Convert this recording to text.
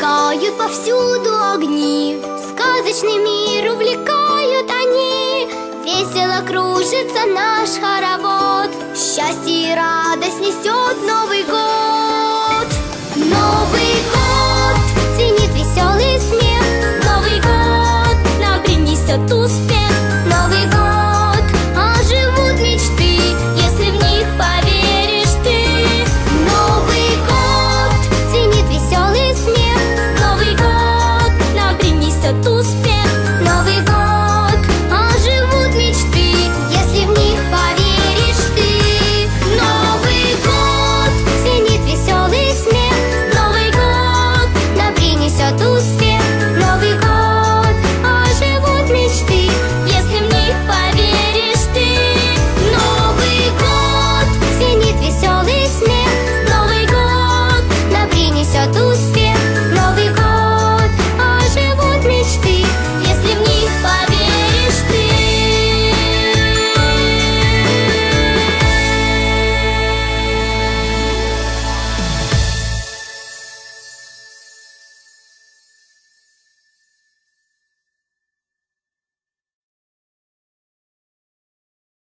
повсюду огни Сказочный мир увлекают они. Весело кружится наш хоровод Счастье и радость несет Новый год.